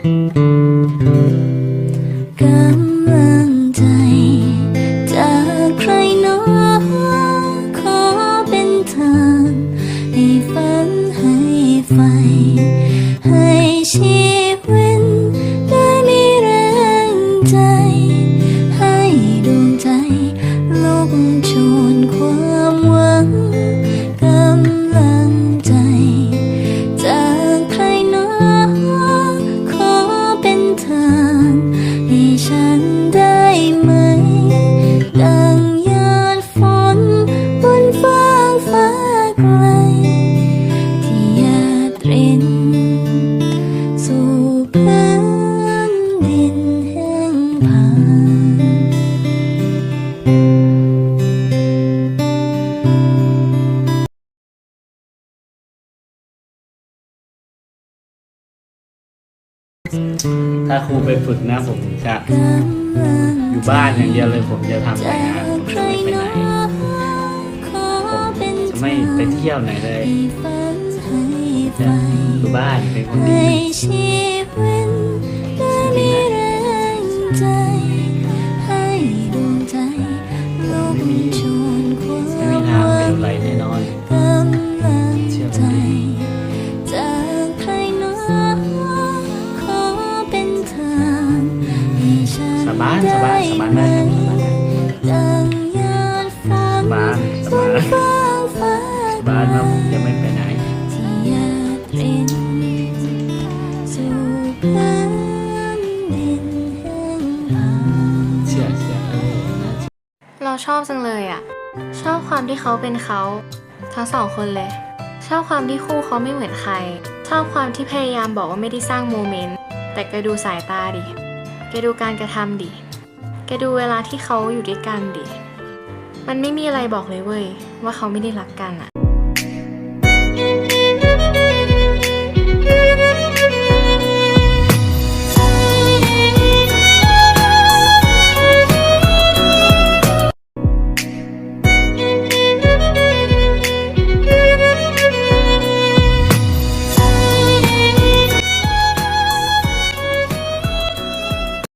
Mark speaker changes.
Speaker 1: กำลังใจจากใครหนอขอเป็นทางให้ฝันให้ไฟให้ชี
Speaker 2: ถ้าครูไปฝึกนะผมจะอยู่บ้านอย่างเดียวเลยผมจะทำแต่งานผม
Speaker 1: ใค
Speaker 2: จะไม่ไปไหนผมจะไม่ไปเที่ยวไหนเลยจะอยู่บ้านเป็นคนดี สบายสบายมาสบายมาก
Speaker 1: ดังหย
Speaker 2: สบายสบาย
Speaker 1: ฟ้าฟ้า
Speaker 2: สบายมากผมจะไม่ไปไหน
Speaker 1: ที่หยาดรินสู่พื้นดินแห้งผาก
Speaker 2: เชื่อเชื่อเรา
Speaker 3: ชอบจังเลยอะ ชอบความที่เขาเป็นเขาทั้งสองคนเลย ชอบความที่คู่เขาไม่เหมือนใคร ชอบความที่พยายามบอกว่าไม่ได้สร้างโมเมนต์ แต่แกดูสายตาดิแกดูการกระทำดิ กดูเวลาที่เขาอยู่ด้วยกันดิ มันไม่มีอะไรบอกเลยเว้ย ว่าเขาไม่ได้รักกันอะ